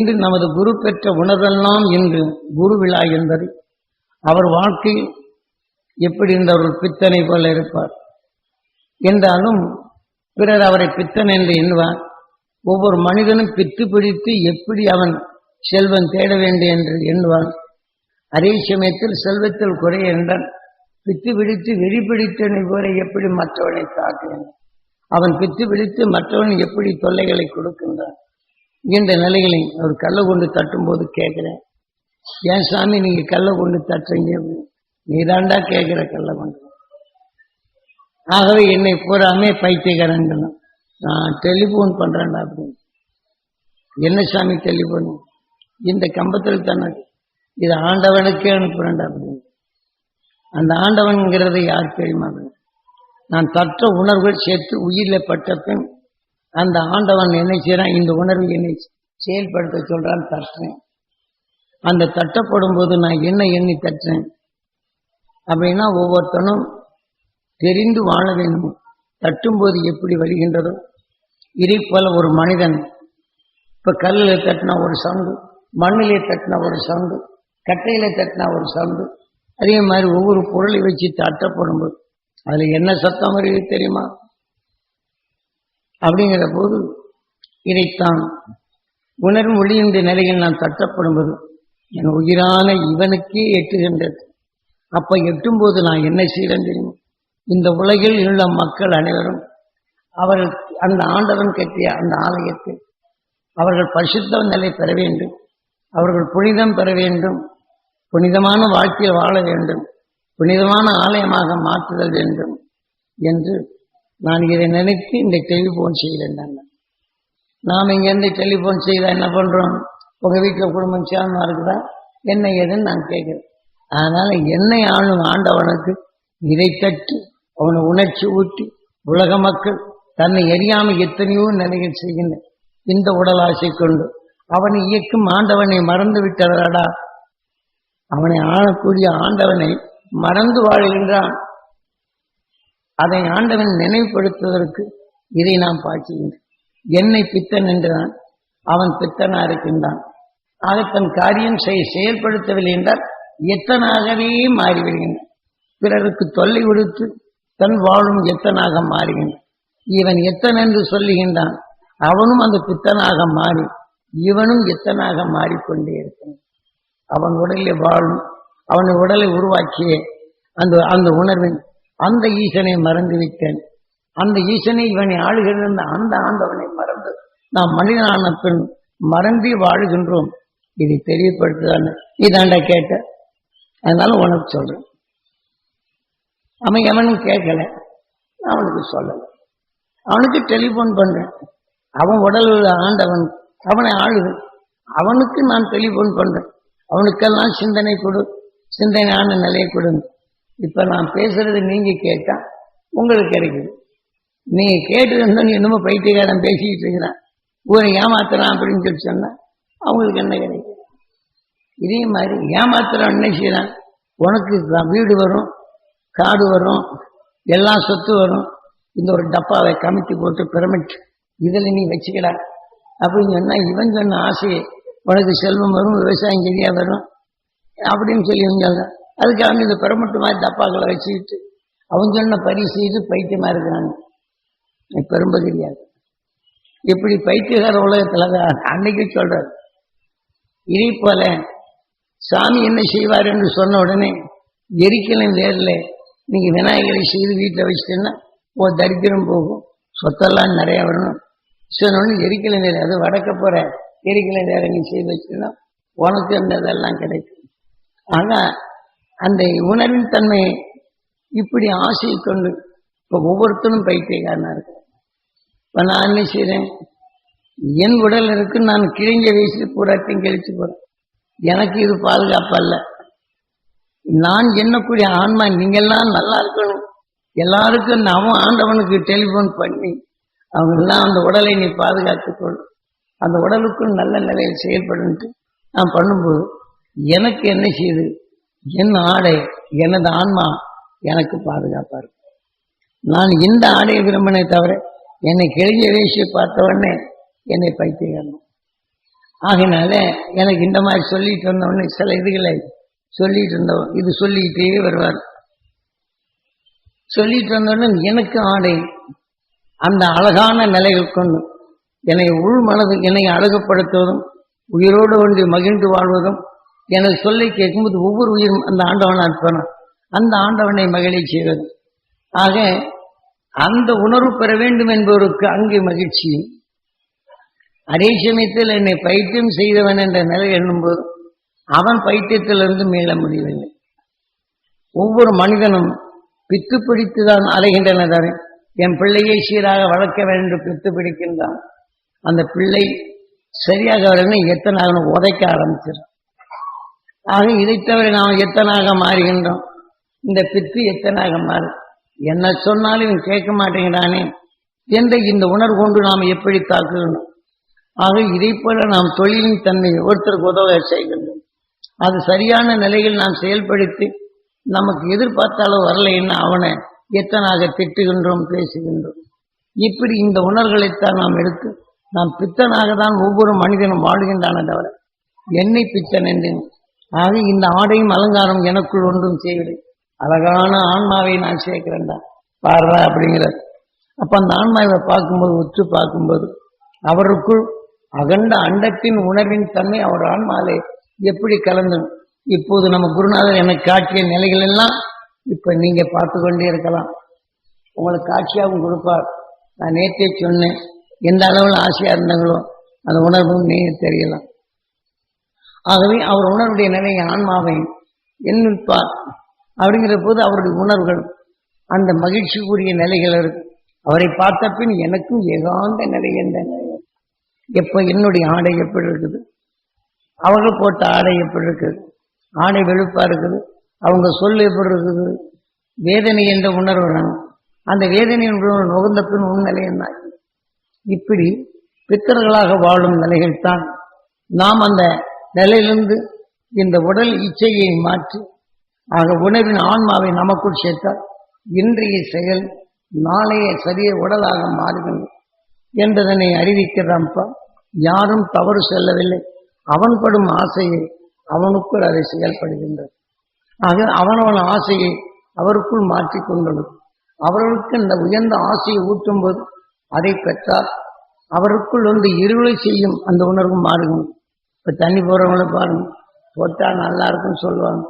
இன்று நமது குரு பெற்ற உணர்வெல்லாம் இன்று குரு விழா என்பது. அவர் வாழ்க்கை எப்படி இந்த ஒரு பித்தனை போல இருப்பார்? என்றாலும் பிறர் அவரை பித்தன் என்று எண்ணுவார். ஒவ்வொரு மனிதனும் பித்து பிடித்து எப்படி அவன் செல்வன் தேட வேண்டும் என்று எண்ணுவான். அதே சமயத்தில் செல்வத்தில் குறைய என்றான் பித்து பிடித்து வெறி பிடித்தனை போல எப்படி மற்றவனை தாக்குகிறான் அவன் பித்து பிடித்து மற்றவன் எப்படி தொல்லைகளை கொடுக்கின்றான்? இந்த நிலைகளை அவர் கல்லை கொண்டு தட்டும் போது கேட்கிறேன். ஏன் சாமி நீங்க கல்லை கொண்டு தட்டுறீங்க? நீதாண்டா கேட்குற கல்லை கொண்டு? ஆகவே என்னை பூராமே பைத்தியக்காரன் நான் டெலிஃபோன் பண்றேன்டா அப்படின்னு என்ன சாமி டெலிஃபோன் இந்த கம்பத்தில் தானே இது ஆண்டவனுக்கே அனுப்புறேன்டா அப்படின்னு அந்த ஆண்டவன்கிறத யார் தெரியுமா நான் தற்ற உணர்வுகள் சேர்த்து உயிரில் பட்ட பின் அந்த ஆண்டவன் என்ன செய்யறான் இந்த உணர்வு என்னை செயல்படுத்த சொல்றான் தட்டுறேன். அந்த தட்டப்படும் போது நான் என்ன எண்ணி தட்டுறேன்? அப்படின்னா ஒவ்வொருத்தனும் தெரிந்து வாழ வேண்டும். தட்டும்போது எப்படி வருகின்றதோ இதை போல ஒரு மனிதன் இப்ப கல்லில் தட்டினா ஒரு சவுண்டு மண்ணிலே தட்டினா ஒரு சவுண்டு கட்டையில தட்டினா ஒரு சவுண்டு அதே மாதிரி ஒவ்வொரு பொருளை வச்சு தட்டப்படும் போது அதுல என்ன சத்தம் வருது தெரியுமா? அப்படிங்கிற போது இதைத்தான் உணர்வு ஒளியின்ற நிலையில் நான் தட்டப்படும்போது என் உயிரான இவனுக்கே எட்டுகின்றது. அப்ப எட்டும் போது நான் என்ன செய்யறேன் தெரியும்? இந்த உலகில் உள்ள மக்கள் அனைவரும் அவர்கள் அந்த ஆண்டவன் கட்டிய அந்த ஆலயத்தில் அவர்கள் பரிசுத்த நிலை பெற வேண்டும். அவர்கள் புனிதம் பெற வேண்டும். புனிதமான வாழ்க்கையில் வாழ வேண்டும். புனிதமான ஆலயமாக மாற்றுதல் வேண்டும் என்று நான் இதை நினைத்து இந்த டெலிஃபோன் செய்கிறேன் நாம் இங்கேருந்து டெலிஃபோன் செய்தால் என்ன பண்ணுறோம் உங்கள் வீட்டில் குடும்பம் சேர்ந்தா இருக்குதா? என்ன ஏதுன்னு நான் கேட்குறேன். அதனால் என்னை ஆளும் ஆண்டவனுக்கு இதை தட்டி அவனை உணர்ச்சி ஊட்டி உலக மக்கள் தன்னை எரியாமல் எத்தனையோ நிலைகள் செய்கின்ற இந்த உடல் ஆசை கொண்டு அவனை இயக்கும் ஆண்டவனை மறந்து விட்டவரடா. அவனை ஆளக்கூடிய ஆண்டவனை மறந்து வாழ்கின்றான். அதை ஆண்டவன் நினைவுபடுத்துவதற்கு இதை நாம் பாய்ச்சுகின்றேன் என்னை பித்தன் என்றான் அவன் பித்தனா இருக்கின்றான். ஆக தன் காரியம் செய் செயல்படுத்தவில்லை என்றால் எத்தனாகவே மாறிவிடுகின்றான். பிறருக்கு தொல்லை கொடுத்து தன் வாழும் எத்தனாக மாறுகின்றான். இவன் எத்தன் என்று சொல்லுகின்றான் அவனும் அந்த பித்தனாக மாறி இவனும் எத்தனாக மாறிக்கொண்டே இருக்கிறான் அவன் உடலில் வாழும் அவன் உடலை உருவாக்கிய அந்த அந்த உணர்வின் அந்த ஈசனை மறந்து விட்டேன். அந்த ஈசனை இவனை ஆளுகின்ற அந்த ஆண்டவனை மறந்து நாம் மனிதனான பின் மறந்து வாழுகின்றோம். இதை தெரியப்படுத்துதான்? இதாண்டா கேட்ட? அதனால உனக்கு சொல்றேன். அவன் எவனும் கேட்கல. அவனுக்கு சொல்லலை. அவனுக்கு டெலிஃபோன் பண்றேன். அவன் உடலில் ஆண்டவன் அவனை ஆளுது. அவனுக்கு நான் டெலிஃபோன் பண்றேன். அவனுக்கெல்லாம் சிந்தனை கொடு. சிந்தனையான நிலையை கொடுங்க. இப்போ நான் பேசுறது நீங்கள் கேட்டால் உங்களுக்கு கிடைக்குது. நீங்கள் கேட்டு இருந்தா நீ என்னமோ பைத்தியக்காரன் பேசிக்கிட்டு இருக்கிறான் ஊரை ஏமாத்துறான் அப்படின்னு சொல்லி சொன்னால் அவங்களுக்கு என்ன கிடைக்கும் இதே மாதிரி ஏமாத்துறான் என்ன செய்யறான். உனக்கு வீடு வரும் காடு வரும் எல்லா சொத்து வரும். இந்த ஒரு டப்பாவை கமிட்டி போட்டு பிரமிட். இதில் நீ வச்சுக்கடா. அப்படின்னு சொன்னால் இவன் சொன்ன ஆசையை உனக்கு செல்வம் வரும் விவசாயம் சரியாக வரும் அப்படின்னு சொல்லி அதுக்கு அதுக்காக இந்த பெருமட்டு மாதிரி டப்பாக்களை வச்சுக்கிட்டு அவன் சொன்ன பரிசு இது பைத்தியமா இருக்கிறாங்க. பெரும்ப தெரியாது இப்படி பைத்தியகார உலகத்துல அன்னைக்கு சொல்கிறார் இதே போல சாமி என்ன செய்வார் என்று சொன்ன உடனே எரிக்கலும் வேர்ல நீங்க விநாயகரை செய்து வீட்டில் வச்சுட்டேன்னா ஓ தரித்திரம் போகும் சொத்தெல்லாம் நிறைய வரணும். சொன்னோடனே எரிக்கலை நேரம் அது வடக்க போற எரிக்கலை நேரம் நீ செய்து வச்சுன்னா உனக்கு அந்த இதெல்லாம் கிடைக்கும்? ஆனா அந்த உணர்வின் தன்மை இப்படி ஆசையை கொண்டு இப்போ ஒவ்வொருத்தரும் பைத்தியக்காரனா இருக்கு. இப்போ நான் என்ன செய்கிறேன் என் உடல் இருக்கு நான் கிழிஞ்ச வயசுல பூராத்தையும் கழிச்சு போகிறேன் எனக்கு இது பாதுகாப்பு அல்ல நான் எண்ணக்கூடிய ஆன்மா நீங்கள்லாம் நல்லா இருக்கணும். எல்லாருக்கும் அவன் ஆண்டவனுக்கு டெலிஃபோன் பண்ணி அவங்கெல்லாம் அந்த உடலை நீ பாதுகாத்துக்கொள் அந்த உடலுக்கும் நல்ல நிலையில் செயல்படுன்ட்டு நான் பண்ணும்போது எனக்கு என்ன செய்யுது என் ஆடை எனது ஆன்மா எனக்கு பாதுகாப்பா இருக்கும். நான் இந்த ஆடையை விரும்பினே தவிர என்னை கிழிஞ்ச வேசியை பார்த்த உடனே என்னை பைத்தியம் ஆகினால எனக்கு இந்த மாதிரி சொல்லிட்டு வந்தவொடனே சில இதுகளை சொல்லிட்டு இருந்தவன் இது சொல்லிக்கிட்டே வருவார். சொல்லிட்டு வந்தோடனே எனக்கு ஆடை அந்த அழகான நிலைகள் கொண்டு என்னை உள் மனது என்னை அழகுப்படுத்துவதும் உயிரோடு ஒன்றி மகிழ்ந்து வாழ்வதும் எனது சொல்லை கேட்கும்போது ஒவ்வொரு உயிரும் அந்த ஆண்டவன் அர்ப்பணம் அந்த ஆண்டவனை மகிழச் செய்வது ஆக அந்த உணர்வு பெற வேண்டும் என்பவருக்கு அங்கே மகிழ்ச்சி. அதே சமயத்தில் என்னை பைத்தியம் செய்தவன் என்ற நிலை எண்ணும்போது அவன் பைத்தியத்திலிருந்து மீள முடியவில்லை. ஒவ்வொரு மனிதனும் பித்து பிடித்துதான் அலைகின்றனர் என் பிள்ளையை சீராக வளர்க்க வேண்டும் பித்து பிடிக்கின்றான். அந்த பிள்ளை சரியாக வரணும் எத்தனை உதைக்க ஆரம்பிச்சிடும் ஆக இதை தவிர நாம் எத்தனாக மாறுகின்றோம்? இந்த பித்து எத்தனாக மாறும் என்ன சொன்னாலும் இவன் கேட்க மாட்டேங்கிறானே. என்ற இந்த உணர்வு கொண்டு நாம் எப்படி தாக்குகிறோம் ஆக இதை போல நாம் தொழிலின் தன்மை ஒருத்தருக்கு உதவ செய்கின்றோம். அது சரியான நிலையில் நாம் செயல்படுத்தி நமக்கு எதிர்பார்த்த அளவு வரலைன்னா அவனை எத்தனாக திட்டுகின்றோம் பேசுகின்றோம். இப்படி இந்த உணர்வுகளைத்தான் நாம் எடுத்து நாம் பித்தனாக தான் ஒவ்வொரு மனிதனும் வாழ்கின்றான தவிர என்னை பித்தன் என்று ஆக இந்த ஆடையும் அலங்காரம் எனக்குள் ஒன்றும் செய்யவில்லை. அழகான ஆன்மாவை நான் சேர்க்கிறேன்டா பாடுறா அப்படிங்கிறார். அப்ப அந்த ஆன்மாவை பார்க்கும்போது உற்று பார்க்கும்போது அவருக்குள் அகண்ட அண்டத்தின் உணர்வின் தன்மை அவர் ஆன்மாலே எப்படி கலந்து இப்போது நம்ம குருநாதர் எனக்கு காட்டிய நிலைகள் எல்லாம் இப்ப நீங்க பார்த்து கொண்டே இருக்கலாம். உங்களுக்கு காட்சியாகவும் கொடுப்பார். நான் நேற்றே சொன்னேன். எந்த அளவில் ஆசையா இருந்தாங்களோ அந்த உணர்வும் நீங்க தெரியலாம். ஆகவே அவர் உணர்வுடைய நிலை ஆன்மாவை எண்ணிப்பார். அப்படிங்கிற போது அவருடைய உணர்வுகள் அந்த மகிழ்ச்சிக்குரிய நிலைகள் இருக்கும் அவரை பார்த்த பின் எனக்கும் ஏகாந்த நிலை எந்த நிலை எப்ப என்னுடைய ஆடை எப்படி இருக்குது? அவர்கள் போட்ட ஆடை எப்படி இருக்குது? ஆடை வெளுப்பா இருக்குது? அவங்க சொல் எப்படி இருக்குது? வேதனை என்ற உணர்வு அந்த வேதனை என்ற நுகர்ந்த பின் உன் நிலை என்ன? இப்படி பித்தர்களாக வாழும் நிலைகள் தான். நாம் அந்த நிலையிலிருந்து இந்த உடல் இச்சையை மாற்றி ஆக உணவின் ஆன்மாவை நமக்குள் சேர்த்தால் இன்றைய செயல் நாளைய சரிய உடலாக மாறுகின்றது என்பதனை அறிவிக்கிறான்ப்பா. யாரும் தவறு செல்லவில்லை. அவன் படும் ஆசையை அவனுக்குள் அதை செயல்படுகின்றது. ஆக அவனவன் ஆசையை அவருக்குள் மாற்றி கொண்டது அவர்களுக்கு இந்த உயர்ந்த ஆசையை ஊட்டும் போது அதை பெற்றால் அவருக்குள் வந்து இருளை செய்யும் அந்த உணர்வு மாறுகும் இப்போ தண்ணி போகிறவங்கள பாருங்க. போட்டால் நல்லா இருக்குன்னு சொல்லுவாங்க.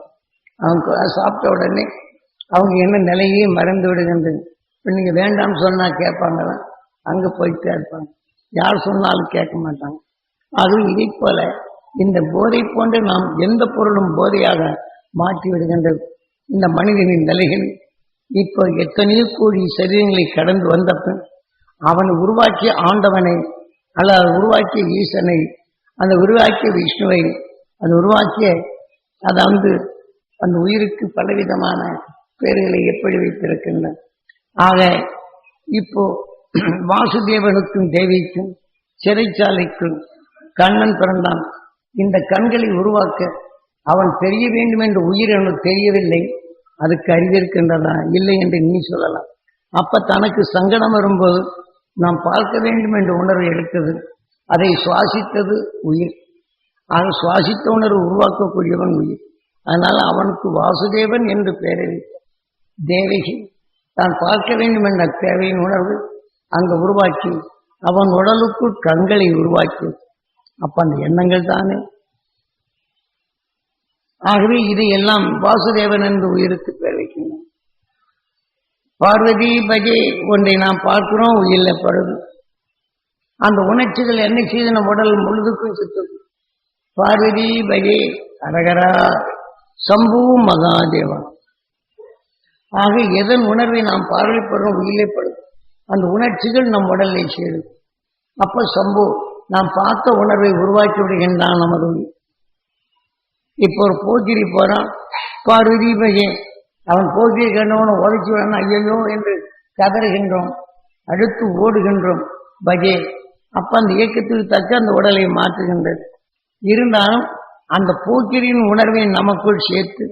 அவங்க சாப்பிட்ட உடனே அவங்க என்ன நிலையே மறந்து விடுகின்றது. இப்போ நீங்கள் வேண்டாம்னு சொன்னால் கேட்பாங்களா அங்கே போயிட்டே இருப்பாங்க. யார் சொன்னாலும் கேட்க மாட்டாங்க. அதுவும் இதை போல இந்த போதை போன்று நாம் எந்த பொருளும் போதையாக மாற்றி விடுகின்றது. இந்த மனிதனின் நிலைகள் இப்போ எத்தனையோ கோடி சரீரங்களை கடந்து வந்த பின் அவன் உருவாக்கிய ஆண்டவனை அல்லது உருவாக்கிய ஈசனை அந்த உருவாக்கிய விஷ்ணுவை அது உருவாக்கிய அதாவது அந்த உயிருக்கு பலவிதமான பெயர்களை எப்படி வைத்திருக்கின்றன ஆக இப்போ வாசுதேவனுக்கும் தேவிக்கும் சிறைச்சாலைக்கும் கண்ணன் பிறந்தான். இந்த கண்களை உருவாக்க அவன் தெரிய வேண்டும் என்று உயிர் எனக்கு தெரியவில்லை. அதுக்கு அறிவிருக்கின்றதா? இல்லை என்று நீ சொல்லலாம். அப்ப தனக்கு சங்கடம் வரும்போது நாம் பார்க்க வேண்டும் என்ற உணர்வு எடுத்தது அதை சுவாசித்தது உயிர். ஆக சுவாசித்த உணர்வு உருவாக்கக்கூடியவன் உயிர். அதனால் அவனுக்கு வாசுதேவன் என்று பெயரை தேவகி தான் பார்க்க வேண்டும் என்ற தேவையின் உணர்வு அங்கு உருவாக்கி அவன் உடலுக்குள் கண்களை உருவாக்கி. அப்ப அந்த எண்ணங்கள் தானே? ஆகவே இது எல்லாம் வாசுதேவன் என்று உயிருக்கு பெயர் வைக்கின்றோம் பார்வதி பஜே ஒன்றை நாம் பார்க்கிறோம் உயிரில படுது. அந்த உணர்ச்சிகள் என்ன செய்து நம் உடல் முழுதுக்கும் சுற்றும் பார்வதி பஜே அரகரா சம்பு மகாதேவா. ஆக எதன் உணர்வை நாம் பார்வைப்படுறோம்? உயிரைப்படும் அந்த உணர்ச்சிகள் நம் உடலை சேரும் அப்ப சம்பு நாம் பார்த்த உணர்வை உருவாக்கி விடுகின்றான் நமது இப்போ ஒரு போக்கிரி போறான். பார்வதி பையே அவன் போக்கிரி கண்டவன உதச்சி விடணும். ஐயோ என்று கதறுகின்றோம். அடுத்து ஓடுகின்றோம். பஜே அப்ப அந்த இயக்கத்துக்கு தக்க அந்த உடலை மாற்றுகின்றது. இருந்தாலும் அந்த போக்கிரியின் உணர்வை நமக்குள் சேர்த்து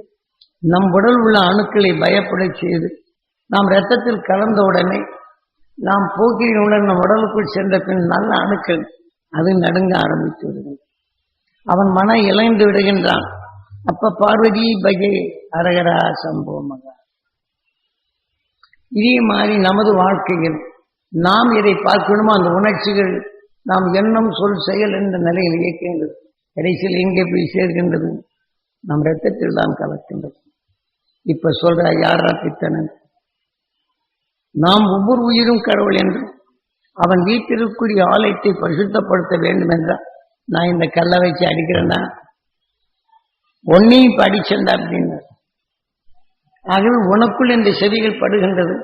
நம் உடல் உள்ள அணுக்களை பயப்பட செய்து நாம் இரத்தத்தில் கலந்த உடனே நாம் போக்கிரின் உணர்வு நம் உடலுக்குள் சென்ற பின் நல்ல அணுக்கள் அது நடுங்க ஆரம்பித்து விடுகிறது அவன் மன இழந்து விடுகின்றான். அப்ப பார்வதி பகே அரகரா சம்பவமாக இதே மாதிரி நமது வாழ்க்கையில் நாம் எதை பார்க்கணுமோ அந்த உணர்ச்சிகள் நாம் எண்ணம் சொல் செயல் என்ற நிலையில் இயக்கின்றது கடைசியில் எங்கே போய் சேர்கின்றது. நம் ரத்தத்தில் தான் கலக்கின்றது. இப்ப சொல்ற யாரா பித்தனன் நாம் ஒவ்வொரு உயிரும் கடவுள் என்றும் அவன் வீட்டிற்குரிய ஆலயத்தை பரிசுத்தப்படுத்த வேண்டும் என்றால் நான் இந்த கல்லை வச்சு அடிக்கிறேன்னா ஒன்னையும் படிச்சண்டா அப்படின்னு ஆகவே உனக்குள் இந்த செவிகள் படுகின்றது.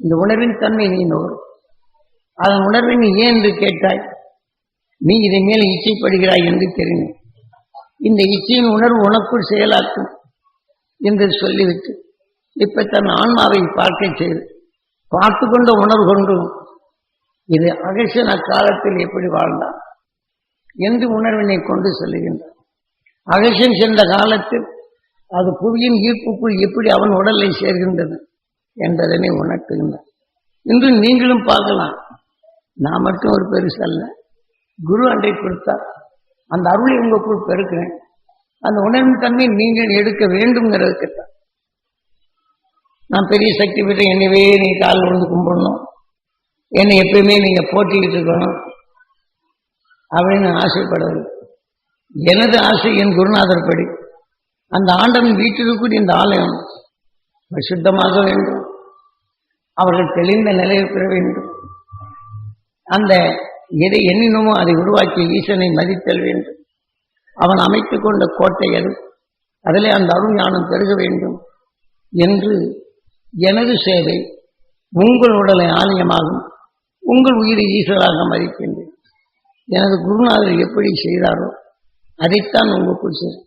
இந்த உணர்வின் தன்மை நீ நோரும் அதன் உணர்வை நீ ஏன் என்று கேட்டாய்? நீ இதை மேல் இச்சைப்படுகிறாய் என்று தெரியும் இந்த இச்சையின் உணர்வு உனக்குள் செயலாக்கும் என்று சொல்லிவிட்டு இப்ப தன் ஆன்மாவை பார்க்க செய்து பார்த்து கொண்ட உணர்வு கொண்டு இது அகசன காலத்தில் எப்படி வாழ்ந்தான் என்று உணர்வினை கொண்டு செல்லுகின்றான். அகசன் சென்ற காலத்தில் அது புவியின் ஈர்ப்புக்குள் எப்படி அவன் உடலை சேர்கின்றது என்பதனை உணர்த்துகின்றான். இன்று நீங்களும் பார்க்கலாம். நான் மட்டும் ஒரு பெருசு அல்ல. குரு அண்டை கொடுத்தார். அந்த அருளை உங்களுக்குள் பெருக்கிறேன். அந்த உணர்வு தன்மை நீங்கள் எடுக்க வேண்டும்ங்கிறதுக்குத்தான் நான் பெரிய சக்தி பெற்ற என்னவே நீ காலில் விழுந்து கும்பிடணும். என்னை எப்பயுமே நீங்க போட்டிக்கிட்டு இருக்கணும். அப்படின்னு ஆசைப்படவில்லை எனது ஆசை என் குருநாதர் படி. அந்த ஆண்டவன் வீட்டிற்குரிய இந்த ஆலயம் சுத்தமாக வேண்டும். அவர்கள் தெளிந்த நிலையை பெற வேண்டும். அந்த எதை எண்ணினமோ அதை உருவாக்கி ஈசனை மதித்தல் வேண்டும். அவன் அமைத்து கொண்ட கோட்டை அது அதிலே அந்த அருள் ஞானம் பெருக வேண்டும் என்று எனது சேவை உங்கள் உடலை ஆலயமாகும் உங்கள் உயிரை ஈஸ்வராக மதிக்கின்றேன். எனது குருநாதர் எப்படி செய்தாரோ அதைத்தான் உங்களுக்குள் செய்யும்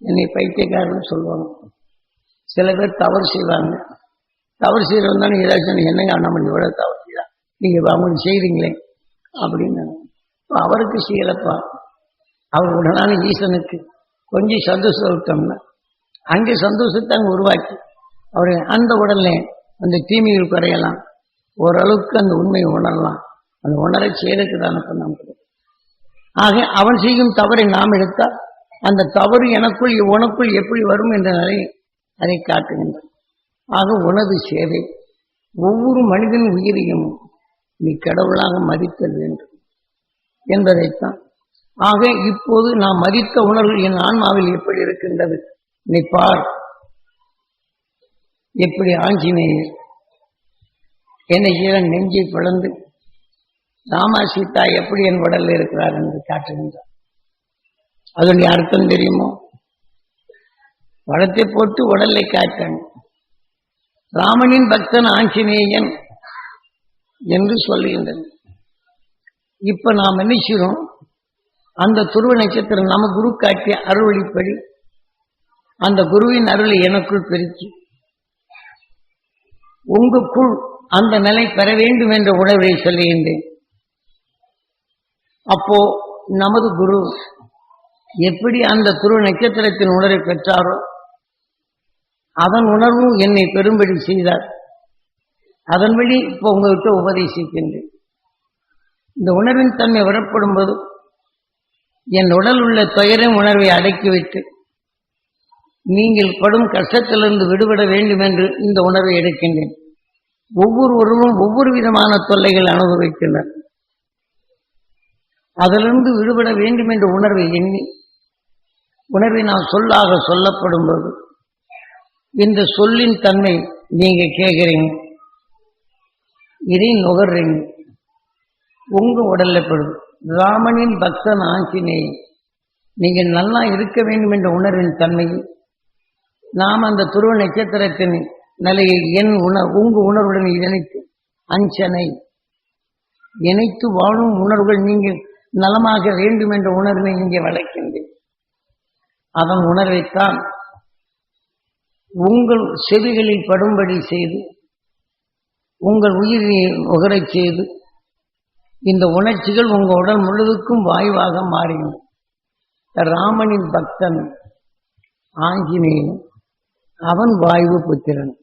என்னை பைத்தியக்காரன் சொல்லுவாங்க சில பேர் தவறு செய்வாங்க. தவறு செய்யறவங்க ஏதாச்சும் என்னங்க நம்ம விட தவறு. நீங்கள் நீங்க அவங்களுக்கு செய்றீங்களே அப்படின்னு. அவருக்கு செய்யலப்பா அவர் உடனான ஈசனுக்கு கொஞ்சம் சந்தோஷம் விட்டோம்னா அங்கே சந்தோஷத்தை அங்கே உருவாக்கி அவர் அந்த உடனே அந்த தீமைகள் குறையலாம். ஓரளவுக்கு அந்த உண்மையை உணரலாம். அந்த உணரை செய்யறதுக்கு தானே நமக்கு ஆக அவன் செய்யும் தவறை நாம் எடுத்தால் அந்த தவறு எனக்குள் உனக்குள் எப்படி வரும் என்ற நிலை அதை காட்டுகின்றான் ஆக உனது சேவை ஒவ்வொரு மனிதன் உயிரையும் நீ கடவுளாக மதித்தல் வேண்டும் என்பதைத்தான். ஆக இப்போது நான் மதித்த உணர்வு என் ஆன்மாவில் எப்படி இருக்கின்றது? நீ பார். எப்படி ஆஞ்சநேயர்? என்னை ஈரன் நெஞ்சை பிளந்து ராமா சீதா எப்படி என் உடலில் இருக்கிறார்? என்று காட்டுகின்றார். அதனுடைய அர்த்தம் தெரியுமோ? வளத்தை போட்டு உடலை காட்டாங்க ராமனின் பக்தன் ஆஞ்சநேயன். என்று சொல்லுகின்றன. இப்ப நாம் என்ன அந்த துருவ நட்சத்திரம் நம்ம குரு காட்டிய அருள்வழிப்படி அந்த குருவின் அருளை எனக்குள் பெருக்கி உங்களுக்குள் அந்த நிலை பெற வேண்டும் என்ற உணர்வை சொல்லுகின்றேன். அப்போ நமது குரு எப்படி அந்த துருவ நட்சத்திரத்தின் உணர்வை பெற்றாரோ அதன் உணர்வும் என்னை பெரும்படி செய்தார். அதன் வழி இப்போ உங்ககிட்ட உபதேசிக்கின்றேன். இந்த உணர்வின் தன்மை வரப்படும் போது என் உடல் உள்ள துயரின் உணர்வை அடக்கிவிட்டு நீங்கள் படும் கஷ்டத்திலிருந்து விடுபட வேண்டும் என்று இந்த உணர்வை எடுக்கின்றேன். ஒவ்வொருவரும் ஒவ்வொரு விதமான தொல்லைகள் அனுபவிக்கின்றனர் அதிலிருந்து விடுபட வேண்டும் என்ற உணர்வை எண்ணி உணர்வை நான் சொல்லாக சொல்லப்படும் போது இந்த சொல்லின் தன்மை நீங்க கேட்குறீங்க. இதை நுகர்றீங்க. உங்க உடல்ல படுது ராமனின் பக்தன் ஆஞ்சினேயன் நீங்க நல்லா இருக்க வேண்டும் என்ற உணர்வின் தன்மையில் நாம் அந்த துருவ நட்சத்திரத்தின் நிலையை என் உணர் உங்க உணர்வுடன் இணைத்து அஞ்சனை. இணைத்து வாழும் உணர்வுகள் நீங்கள் நலமாக வேண்டும் என்ற உணர்வை இங்கே வளர்க்கின்றேன் அதன் உணர்வைத்தான் உங்கள் செவிகளில் படும்படி செய்து உங்கள் உயிரை உகரச் செய்து இந்த உணர்ச்சிகள் உங்கள் உடல் முழுவதுக்கும் வாயுவாக மாறின. ராமனின் பக்தன் ஆஞ்சநேயன் அவன் வாயு புத்திரன்